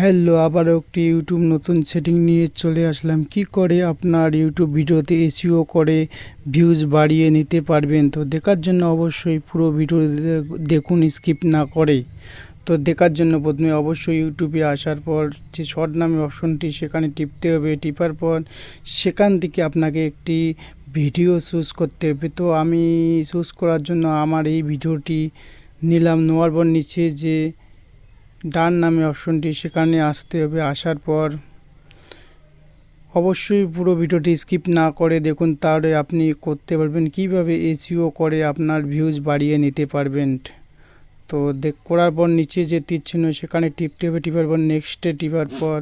Hello আবারও একটি YouTube নতুন সেটিং নিয়ে চলে আসলাম। কি করে আপনার ইউটিউব ভিডিওতে এসিও করে ভিউজ বাড়িয়ে নিতে পারবেন? তো দেখার জন্য অবশ্যই পুরো ভিডিও দেখুন স্কিপ না করে। তো দেখার জন্য প্রথমে অবশ্যই ইউটিউবে আসার পর যে শর্ট নামে অপশনটি সেখানে টিপতে হবে। টিপার পর সেখান থেকে আপনাকে একটি ভিডিও চুজ করতে হবে। তো আমি চুজ করার জন্য আমার এই ভিডিওটি নিলাম। নেওয়ার পর নিচে যে ডান নামে অপশনটি সেখানে আসতে হবে। আসার পর অবশ্যই পুরো ভিডিওটি স্কিপ না করে দেখুন, তাহলে আপনি করতে পারবেন। কীভাবে এসিও করে আপনার ভিউজ বাড়িয়ে নিতে পারবেন? তো দেখ, করার পর নিচে যে তীর চিহ্ন, সেখানে টিপতে হবে, টিপার পর নেক্সটে টিপার পর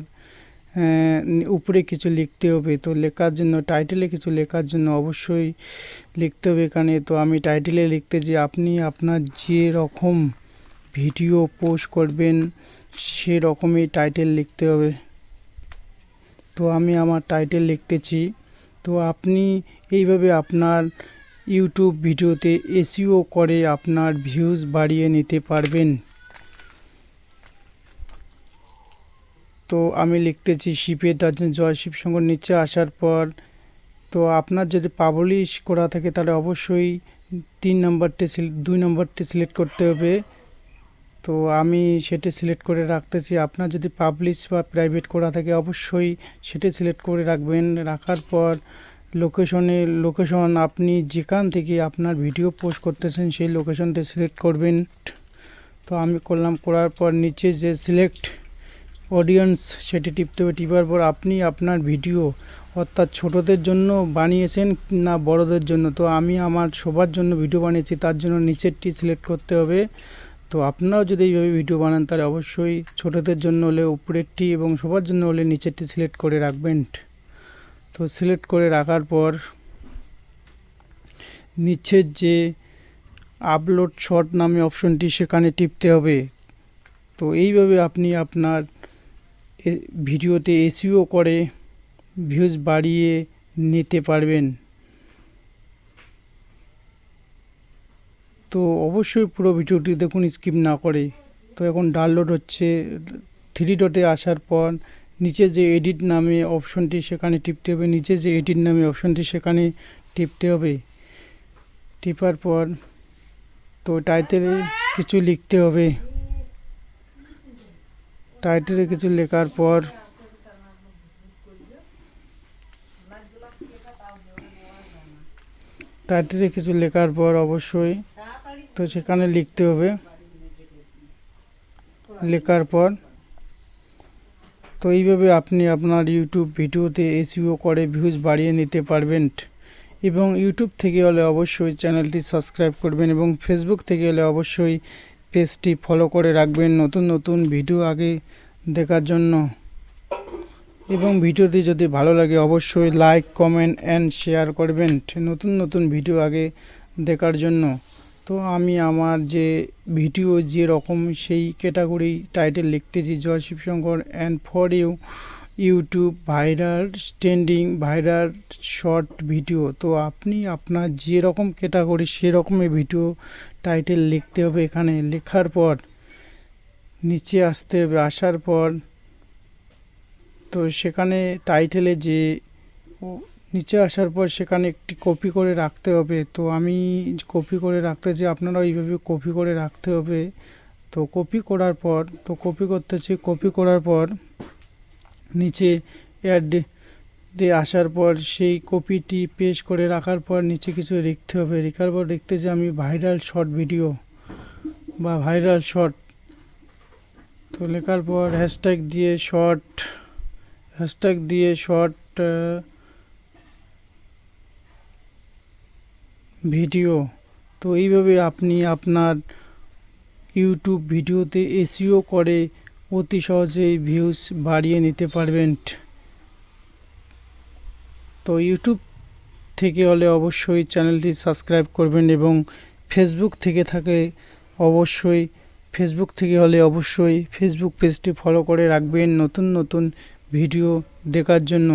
উপরে কিছু লিখতে হবে। তো লেখার জন্য টাইটেলে কিছু লেখার জন্য অবশ্যই লিখতে হবে এখানে। তো আমি টাইটেলে লিখতে যে আপনি আপনার যে রকম ভিডিও পোস্ট করবেন সেরকমই টাইটেল লিখতে হবে। তো আমি আমার টাইটেল লিখতেছি। তো আপনি এইভাবে আপনার ইউটিউব ভিডিওতে এসিও করে আপনার ভিউজ বাড়িয়ে নিতে পারবেন। তো আমি লিখতেছি শিপের দার্জন জয় শিব শিবশঙ্কর নিচে আসার পর, তো আপনার যদি পাবলিশ করা থাকে তাহলে অবশ্যই তিন নম্বরটি দুই নম্বরটি সিলেক্ট করতে হবে। তো আমি সেটি সিলেক্ট করে রাখতেছি। আপনার যদি পাবলিশ বা প্রাইভেট করা থাকে, অবশ্যই সেটি সিলেক্ট করে রাখবেন। রাখার পর লোকেশনে লোকেশন আপনি যেখান থেকে আপনার ভিডিও পোস্ট করতেছেন, সেই লোকেশনটি সিলেক্ট করবেন। তো আমি করলাম, করার পর নিচে যে সিলেক্ট অডিয়েন্স সেটি টিপতে হবে। টিপার পর আপনি আপনার ভিডিও অর্থাৎ ছোটদের জন্য বানিয়েছেন না বড়দের জন্য? তো আমি আমার সবার জন্য ভিডিও বানিয়েছি, তার জন্য নিচেরটি সিলেক্ট করতে হবে। তো আপনারাও যদি এইভাবে ভিডিও বানান, তাহলে অবশ্যই ছোটদের জন্য হলে উপরেরটি এবং সবার জন্য হলে নিচেরটি সিলেক্ট করে রাখবেন। তো সিলেক্ট করে রাখার পর নিচের যে আপলোড শর্ট নামে অপশনটি সেখানে টিপতে হবে। তো এইভাবে আপনি আপনার ভিডিওতে এসিও করে ভিউজ বাড়িয়ে নিতে পারবেন। তো অবশ্যই পুরো ভিডিওটি দেখুন, স্কিপ না করে তো এখন ডাউনলোড হচ্ছে থ্রি ডটে আসার পর নিচে যে এডিট নামে অপশনটি সেখানে টিপতে হবে। নিচে যে এডিট নামে অপশনটি সেখানে টিপতে হবে। টিপার পর তো টাইটেলে কিছু লিখতে হবে। টাইটেলে কিছু লেখার পর টাইটেলে কিছু লেখার পর অবশ্যই তো সেখানে লিখতে হবে। লেখার পর তো এইভাবে আপনি আপনার ইউটিউব ভিডিওতে এসিও করে ভিউজ বাড়িয়ে নিতে পারবেন। এবং ইউটিউব থেকে হলে অবশ্যই চ্যানেলটি সাবস্ক্রাইব করবেন এবং ফেসবুক থেকে হলে অবশ্যই পেজটি ফলো করে রাখবেন নতুন নতুন ভিডিও আগে দেখার জন্য। এবং ভিডিওটি যদি ভালো লাগে অবশ্যই লাইক কমেন্ট অ্যান্ড শেয়ার করবেন। নতুন নতুন ভিডিও আগে দেখার জন্য। তো আমি আমার যে ভিডিও যে রকম সেই ক্যাটাগরি টাইটেল লিখতেছি, জয় Shivshankar and for you YouTube viral trending viral short video তো আপনি আপনার যে রকম ক্যাটাগরি সেরকমই ভিডিও টাইটেল লিখতে হবে এখানে। লেখার পর, নিচে আসতে হবে, আসার পর, তো সেখানে টাইটেলে যে নিচে আসার পর সেখানে একটি কপি করে রাখতে হবে। তো আমি কপি করে রাখতে যে আপনারা এইভাবে কপি করে রাখতে হবে। তো কপি করার পর, তো কপি করতেছি কপি করার পর নিচে অ্যাড দিয়ে আসার পর সেই কপিটি পেস্ট করে রাখার পর নিচে কিছু লিখতে হবে। লেখার পর লিখতে যে আমি ভাইরাল শর্ট ভিডিও বা ভাইরাল শর্ট তো লেখার পর হ্যাশট্যাগ দিয়ে শর্ট হ্যাশট্যাগ দিয়ে শর্ট ভিডিও। তো এইভাবে আপনি আপনার ইউটিউব ভিডিওতে এসিও করে অতি সহজেই ভিউজ বাড়িয়ে নিতে পারবেন। তো ইউটিউব থেকে হলে অবশ্যই চ্যানেলটি সাবস্ক্রাইব করবেন এবং ফেসবুক থেকে থাকে অবশ্যই ফেসবুক থেকে হলে অবশ্যই ফেসবুক পেজটি ফলো করে রাখবেন নতুন নতুন ভিডিও দেখার জন্য।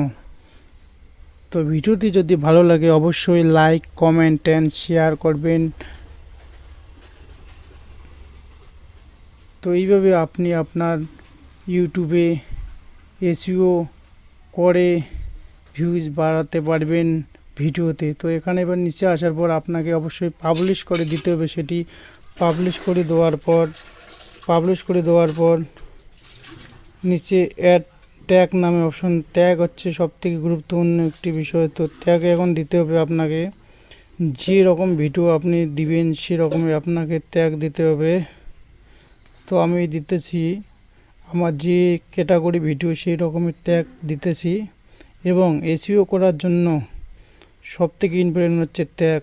তো ভিডিওটি যদি ভালো লাগে অবশ্যই লাইক কমেন্ট অ্যান্ড শেয়ার করবেন। তো এইভাবে আপনি আপনার ইউটিউবে এসইও করে ভিউজ বাড়াতে পারবেন ভিডিওতে। তো এখানে এবার নিচে আসার পর আপনাকে অবশ্যই পাবলিশ করে দিতে হবে সেটি। পাবলিশ করে দেওয়ার পর পাবলিশ করে দেওয়ার পর নিচে অ্যাড ট্যাগ নামে অপশন ট্যাগ হচ্ছে সব থেকে গুরুত্বপূর্ণ একটি বিষয়। তো ট্যাগ এখন দিতে হবে আপনাকে যে রকম ভিডিও আপনি দিবেন সেরকমই আপনাকে ট্যাগ দিতে হবে। তো আমি দিতেছি, আমার যে ক্যাটাগরি ভিডিও সেই রকমের ট্যাগ দিতেছি এবং এসিও করার জন্য সব থেকে ইম্পর্টেন্ট হচ্ছে ট্যাগ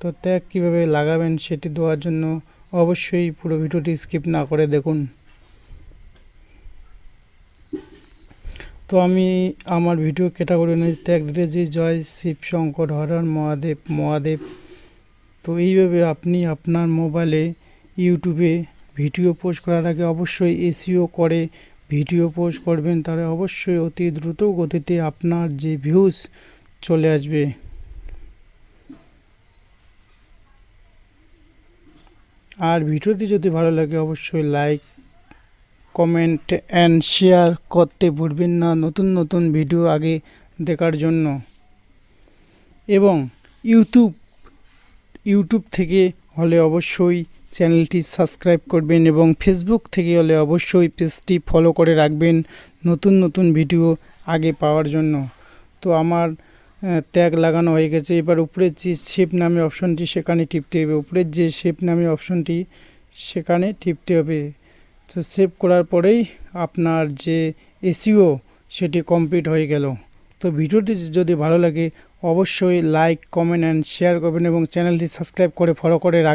তো ট্যাগ কীভাবে লাগাবেন সেটি দেওয়ার জন্য অবশ্যই পুরো ভিডিওটি স্কিপ না করে দেখুন। তো আমি আমার ভিডিও ক্যাটাগরি অনুযায়ী ট্যাগ দিতেছি, জয় শিব শঙ্কর হরহর মহাদেব মহাদেব। তো এইভাবে আপনি আপনার মোবাইলে ইউটিউবে ভিডিও পোস্ট করার আগে অবশ্যই এসিও করে ভিডিও পোস্ট করবেন, তাহলে অবশ্যই অতি দ্রুত গতিতে আপনার যে ভিউজ চলে আসবে। আর ভিডিওটি যদি ভালো লাগে, অবশ্যই লাইক কমেন্ট অ্যান্ড শেয়ার করতে ভুলবেন না নতুন নতুন ভিডিও আগে দেখার জন্য। এবং ইউটিউব ইউটিউব থেকে হলে অবশ্যই চ্যানেলটি সাবস্ক্রাইব করবেন এবং ফেসবুক থেকে হলে অবশ্যই পেজটি ফলো করে রাখবেন নতুন নতুন ভিডিও আগে পাওয়ার জন্য। তো আমার ট্যাগ লাগানো হয়ে গেছে। এবার উপরের যে শেপ নামে অপশনটি সেখানে টিপতে হবে। উপরের যে শেপ নামে অপশনটি সেখানে টিপতে হবে। তো সেভ করার পরেই আপনার যে এসিও সেটি কমপ্লিট হয়ে গেল। তো ভিডিওটি যদি ভালো লাগে, অবশ্যই লাইক কমেন্ট অ্যান্ড শেয়ার করবেন এবং চ্যানেলটি সাবস্ক্রাইব করে ফলো করে রাখ